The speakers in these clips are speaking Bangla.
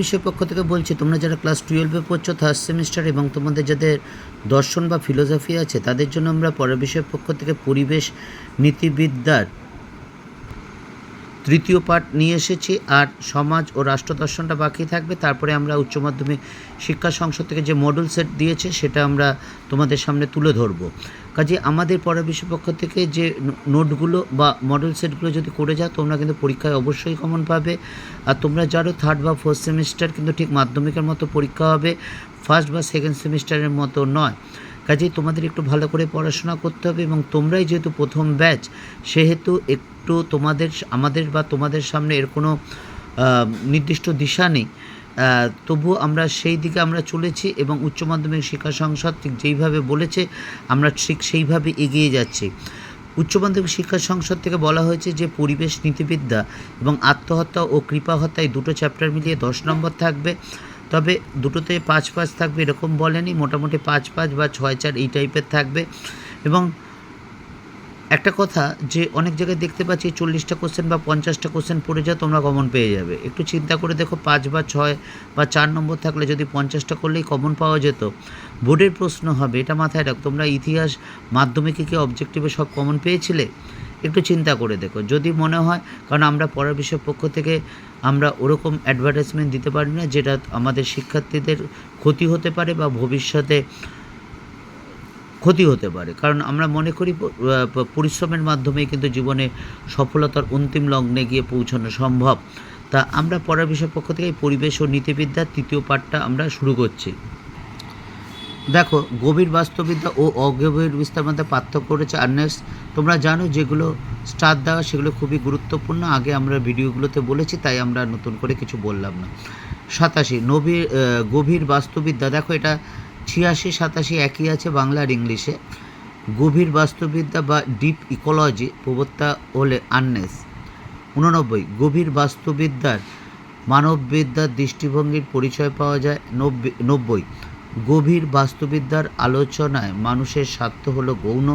বিষয়ের পক্ষ থেকে বলছি, তোমরা যারা ক্লাস টুয়েলভে পড়ছো থার্ড সেমিস্টার এবং তোমাদের যাদের দর্শন বা ফিলোসফি আছে, তাদের জন্য আমরা পরের বিষয়ের পক্ষ থেকে পরিবেশ নীতিবিদ্যার তৃতীয় পাঠ নিয়ে এসেছি, আর সমাজ ও রাষ্ট্র দর্শনটা বাকি থাকবে। তারপরে আমরা উচ্চ মাধ্যমিক শিক্ষা সংসদ থেকে যে মডেল সেট দিয়েছে, সেটা আমরা তোমাদের সামনে তুলে ধরবো। কাজে আমাদের পরের বিষয় পক্ষ থেকে যে নোটগুলো বা মডেল সেটগুলো যদি করে যাও, তোমরা কিন্তু পরীক্ষায় অবশ্যই কমন পাবে। আর তোমরা যারও থার্ড বা ফোর্থ সেমিস্টার কিন্তু ঠিক মাধ্যমিকের মতো পরীক্ষা হবে ফার্স্ট বা সেকেন্ড সেমিস্টারের মতো নয়। কাজেই তোমাদের একটু ভালো করে পড়াশোনা করতে হবে এবং তোমরাই যেহেতু প্রথম ব্যাচ সেহেতু একটু তোমাদের, আমাদের বা তোমাদের সামনে এর কোনো নির্দিষ্ট দিশা নেই। তবুও আমরা সেই দিকে আমরা চলেছি এবং উচ্চ মাধ্যমিক শিক্ষা সংসদ ঠিক যেইভাবে বলেছে, আমরা ঠিক সেইভাবে এগিয়ে যাচ্ছি। উচ্চ মাধ্যমিক শিক্ষা সংসদ থেকে বলা হয়েছে যে পরিবেশ নীতিবিদ্যা এবং আত্মহত্যা ও কৃপা হত্যায় দুটো চ্যাপ্টার মিলিয়ে দশ নম্বর থাকবে। তবে দুটোতে পাঁচ পাঁচ থাকবে এরকম বলেনি, মোটামুটি পাঁচ পাঁচ বা ছয় চার এই টাইপের থাকবে। এবং একটা কথা, যে অনেক জায়গায় দেখতে পাচ্ছি চল্লিশটা কোশ্চেন বা পঞ্চাশটা কোশ্চেন পড়ে যাও, তোমরা কমন পেয়ে যাবে। একটু চিন্তা করে দেখো, পাঁচ বা ছয় বা চার নম্বর থাকলে যদি পঞ্চাশটা করলেই কমন পাওয়া যেত। বোর্ডের প্রশ্ন হবে, এটা মাথায় রাখ, তোমরা ইতিহাস, মাধ্যমিকে কি অবজেক্টিভে সব কমন পেয়েছিলে? একটু চিন্তা করে দেখো। যদি মনে হয়, কারণ আমরা পড়ার বিষয়ের পক্ষ থেকে আমরা ওরকম অ্যাডভার্টাইজমেন্ট দিতে পারি না, যেটা আমাদের শিক্ষার্থীদের ক্ষতি হতে পারে বা ভবিষ্যতে ক্ষতি হতে পারে। কারণ আমরা মনে করি পরিশ্রমের মাধ্যমে কিন্তু জীবনে সফলতার অন্তিম লগ্নে গিয়ে পৌঁছানো সম্ভব। তা আমরা পড়ার বিষয় পক্ষ থেকে পরিবেশ ও নীতিবিদ্যার তৃতীয় পাঠটা আমরা শুরু করছি। দেখো, গভীর বাস্তবিদ্যা ও অগভীর বিস্তার মধ্যে পার্থক্য রয়েছে আর্নেস্ট তোমরা জানো যেগুলো স্টার দেওয়া, সেগুলো খুবই গুরুত্বপূর্ণ। আগে আমরা ভিডিওগুলোতে বলেছি, তাই আমরা নতুন করে কিছু বললাম না। সাতাশি, নবীর গভীর বাস্তুবিদ্যা। দেখো, এটা ছিয়াশি, সাতাশি একই আছে বাংলার ইংলিশে। গভীর বাস্তুবিদ্যা বা ডিপ ইকোলজি প্রবক্তা হলে আর্নেস উননব্বই, গভীর বাস্তুবিদ্যার মানববিদ্যার দৃষ্টিভঙ্গির পরিচয় পাওয়া যায়। নব্বই নব্বই, গভীর বাস্তুবিদ্যার আলোচনায় মানুষের স্বার্থ হলো গৌণ।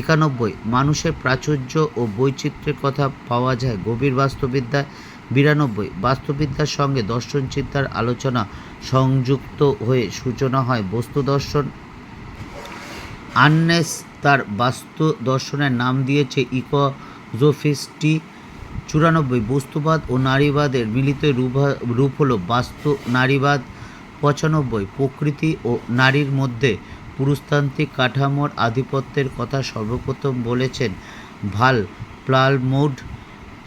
একানব্বই, মানুষের প্রাচুর্য ও বৈচিত্র্যের কথা পাওয়া যায় গভীর বাস্তুবিদ্যায়। বিরানব্বই। বাস্তুবিদ্যার সঙ্গে দর্শন চিন্তার আলোচনা সংযুক্ত হয়ে সূচনা হয় বস্তু দর্শন। আননেস তার বাস্তু দর্শনের নাম দিয়েছে ইকোজোফিস্টি। চুরানব্বই, বস্তুবাদ ও নারীবাদের মিলিত রূপা- রূপ হল বাস্তু, নারীবাদ। পঁচানব্বই, প্রকৃতি ও নারীর মধ্যে পুরুষতান্ত্রিক কাঠামোর আধিপত্যের কথা সর্বপ্রথম বলেছেন ভালো প্লালমুড।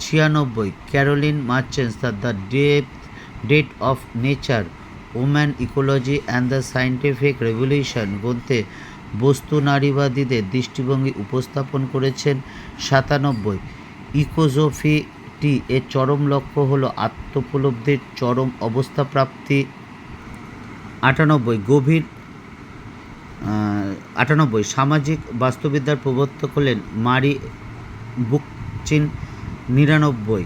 ছিয়ানব্বই Carolyn Merchant's the the depth death of nature woman ecology and the scientific revolution গ্রন্থে বস্তু নারীবাদীদের দৃষ্টিভঙ্গি উপস্থাপন করেছেন সাতানব্বই। ইকোজোফিটি এর চরম লক্ষ্য হল আত্মোপলব্ধির চরম অবস্থা প্রাপ্তি আটানব্বই, গভীর আটানব্বই, সামাজিক বাস্তুবিদ্যার প্রবর্তক হলেন মারি বুকচিন। নিরানব্বই।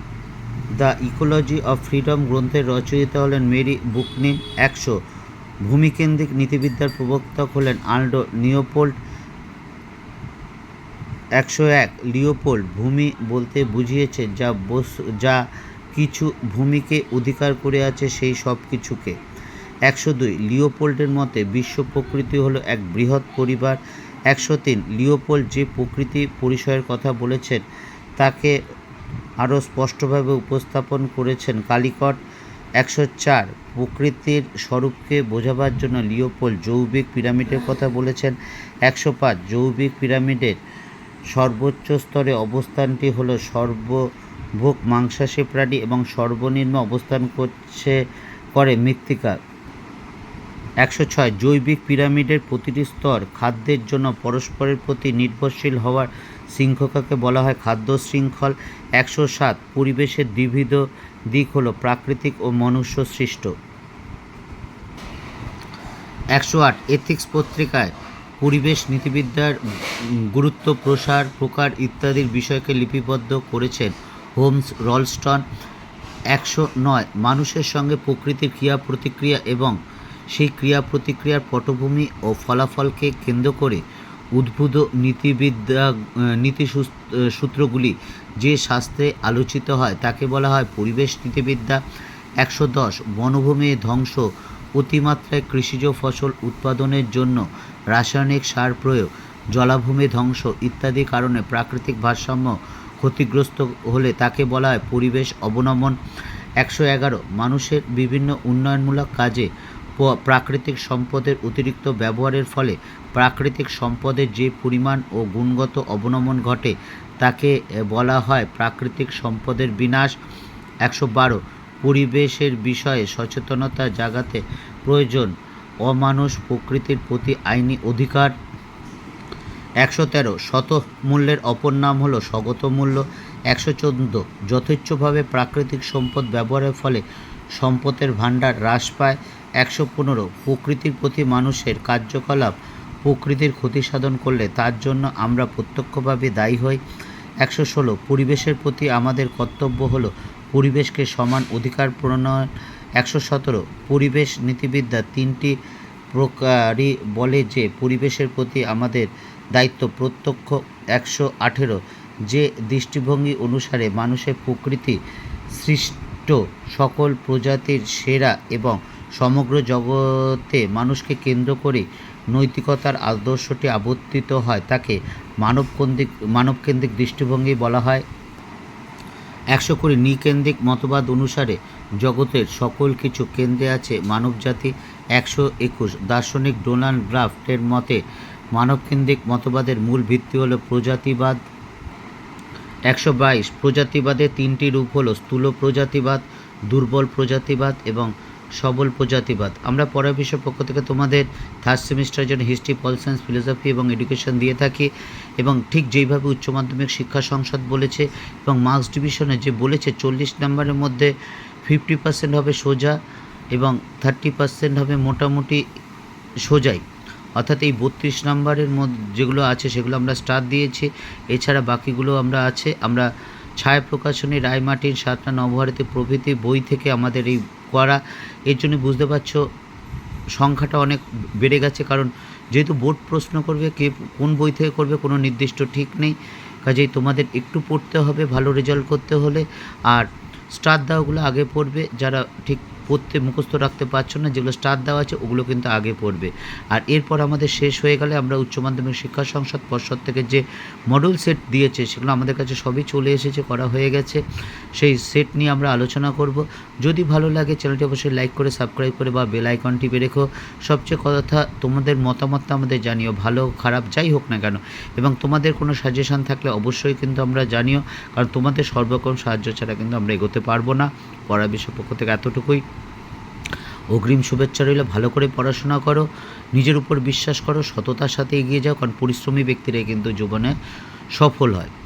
দ্য ইকোলজি অফ ফ্রিডম গ্রন্থের রচয়িতা হলেন মেরি বুকনিন। একশো। ভূমিকেন্দ্রিক নীতিবিদ্যার প্রবক্তক হলেন আল্ডো নিওপোল্ড একশো এক। লিওপোল্ড ভূমি বলতে বুঝিয়েছেন যা বস্তু, যা কিছু ভূমিকে অধিকার করে আছে সেই সব কিছুকে। একশো দুই। লিওপোল্ডের মতে বিশ্ব প্রকৃতি হলো এক বৃহৎ পরিবার। একশো তিন। লিওপোল্ড যে প্রকৃতি পরিসরের কথা বলেছেন, তাকে আরও স্পষ্টভাবে উপস্থাপন করেছেন কালিকট একশো চার প্রকৃতির স্বরূপকে বোঝাবার জন্য লিওপোল্ড যৌবিক পিরামিডের কথা বলেছেন। একশো পাঁচ যৌবিক পিরামিডের সর্বোচ্চ স্তরে অবস্থানটি হলো সর্বভোগ মাংসাশী প্রাণী এবং সর্বনিম্ন অবস্থান করছে করে মৃত্তিকা। একশো ছয় জৈবিক পিরামিডের প্রতিটি স্তর খাদ্যের জন্য পরস্পরের প্রতি নির্ভরশীল হওয়ার শৃঙ্খলাকে বলা হয় খাদ্য শৃঙ্খল। একশো সাত পরিবেশের বিবিধ দিক হল প্রাকৃতিক ও মনুষ্য সৃষ্ট। একশো আট এথিক্স পত্রিকায় পরিবেশ নীতিবিদ্যার গুরুত্ব প্রসার প্রকার ইত্যাদির বিষয়কে লিপিবদ্ধ করেছেন হোমস রলস্টন। একশো নয় মানুষের সঙ্গে প্রকৃতির ক্রিয়া প্রতিক্রিয়া এবং সেই ক্রিয়া প্রতিক্রিয়ার পটভূমি ও ফলাফলকে কেন্দ্র করে উদ্ভূত নীতিবিদ্যা নীতি সূত্রগুলি যে শাস্ত্রে আলোচিত হয় তাকে বলা হয় পরিবেশ নীতিবিদ্যা। একশো দশ, বনভূমি ধ্বংস, অতিমাত্রায় কৃষিজ ফসল উৎপাদনের জন্য রাসায়নিক সার প্রয়োগ, জলাভূমি ধ্বংস ইত্যাদি কারণে প্রাকৃতিক ভারসাম্য ক্ষতিগ্রস্ত হলে তাকে বলা হয় পরিবেশ অবনমন। একশো এগারো, মানুষের বিভিন্ন উন্নয়নমূলক কাজে প্রাকৃতিক সম্পদের অতিরিক্ত ব্যবহারের ফলে প্রাকৃতিক সম্পদের যে পরিমাণ ও গুণগত অবনমন ঘটে, তাকে বলা হয় প্রাকৃতিক সম্পদের বিনাশ। একশো বারো। পরিবেশের বিষয়ে সচেতনতা জাগাতে প্রয়োজন। অমানুষ প্রকৃতির প্রতি আইনি অধিকার। একশো তেরো। শত মূল্যের অপর নাম হলো স্বগত মূল্য। একশো চোদ্দ। যথেচ্ছভাবে প্রাকৃতিক সম্পদ ব্যবহারের ফলে সম্পদের ভাণ্ডার হ্রাস পায়। একশো পনেরো প্রকৃতির প্রতি মানুষের কার্যকলাপ প্রকৃতির ক্ষতি সাধন করলে তার জন্য আমরা প্রত্যক্ষভাবে দায়ী হই। একশো ষোলো পরিবেশের প্রতি আমাদের কর্তব্য হলো পরিবেশকে সমান অধিকার প্রণয়ন। একশো সতেরো পরিবেশ নীতিবিদ্যা তিনটি প্রকারই বলে যে পরিবেশের প্রতি আমাদের দায়িত্ব প্রত্যক্ষ। একশো আঠেরো যে দৃষ্টিভঙ্গি অনুসারে মানুষের প্রকৃতি সৃষ্ট সকল প্রজাতির সেরা এবং সমগ্র জগতে মানুষকে কেন্দ্র করে নৈতিকতার আদর্শটি আবর্তিত হয়, তাকে মানবকেন্দ্রিক মানবকেন্দ্রিক দৃষ্টিভঙ্গি বলা হয়। একশো কুড়ি নিকেন্দ্রিক মতবাদ অনুসারে জগতের সকল কিছু কেন্দ্রে আছে মানবজাতি। একশো একুশ দার্শনিক ডোনাল্ড গ্রাফটের মতে, মানবকেন্দ্রিক মতবাদের মূল ভিত্তি হলো প্রজাতিবাদ। একশো বাইশ প্রজাতিবাদের তিনটি রূপ হলো স্থূল প্রজাতিবাদ, দুর্বল প্রজাতিবাদ এবং সবল প্রজাতিবাদ। আমরা পরের বিষয়ের পক্ষ থেকে তোমাদের থার্ড সেমিস্টারের জন্য হিস্ট্রি পল সায়েন্স ফিলোসফি এবং এডুকেশন দিয়ে থাকি এবং ঠিক যেইভাবে উচ্চ মাধ্যমিক শিক্ষা সংসদ বলেছে এবং মার্কস ডিভিশনে যে বলেছে চল্লিশ নম্বরের মধ্যে ফিফটি পার্সেন্ট হবে সোজা এবং থার্টি পার্সেন্ট হবে মোটামুটি সোজাই। অর্থাৎ এই বত্রিশ নাম্বারের মধ্যে যেগুলো আছে সেগুলো আমরা স্টার দিয়েছি। এছাড়া বাকিগুলো আমরা আছে। আমরা ছায়া প্রকাশনী রায়মার্টিন সাতটা নবভারতী প্রভৃতি বই থেকে আমাদের এই করা এর জন্য বুঝতে পারছ সংখ্যাটা অনেক বেড়ে গেছে, কারণ যেহেতু বোর্ড প্রশ্ন করবে কে কোন বই থেকে করবে, কোনো নির্দিষ্ট ঠিক নেই। কাজেই তোমাদের একটু পড়তে হবে, ভালো রেজাল্ট করতে হলে। আর স্টার দাওগুলো আগে পড়বে, যারা ঠিক পড়তে মুখস্থ রাখতে পারছ না, যেগুলো স্টার দেওয়া আছে, ওগুলো কিন্তু আগে পড়বে। আর এরপর আমাদের শেষ হয়ে গেলে আমরা উচ্চ মাধ্যমিক শিক্ষা সংসদ পর্ষদ থেকে যে মডেল সেট দিয়েছে, সেগুলো আমাদের কাছে সবই চলে এসেছে, করা হয়ে গেছে। সেই সেট নিয়ে আমরা আলোচনা করব। যদি ভালো লাগে, চ্যানেলটি অবশ্যই লাইক করে সাবস্ক্রাইব করে বা বেল আইকন টিপে রেখো। সবচেয়ে কথা, তোমাদের মতামতটা আমাদের জানিও, ভালো, খারাপ, যাই হোক না কেন। এবং তোমাদের কোনো সাজেশন থাকলে অবশ্যই কিন্তু আমরা জানিও, কারণ তোমাদের সর্বরকম সাহায্য ছাড়া কিন্তু আমরা এগোতে পারব না। পড়া বিষয় পক্ষ থেকে এতটুকুই। অগ্রিম শুভেচ্ছা রইল। ভালো করে পড়াশোনা করো, নিজের উপর বিশ্বাস করো, সততার সাথে এগিয়ে যাও, কারণ পরিশ্রমী ব্যক্তিরাই কিন্তু জীবনে সফল হয়।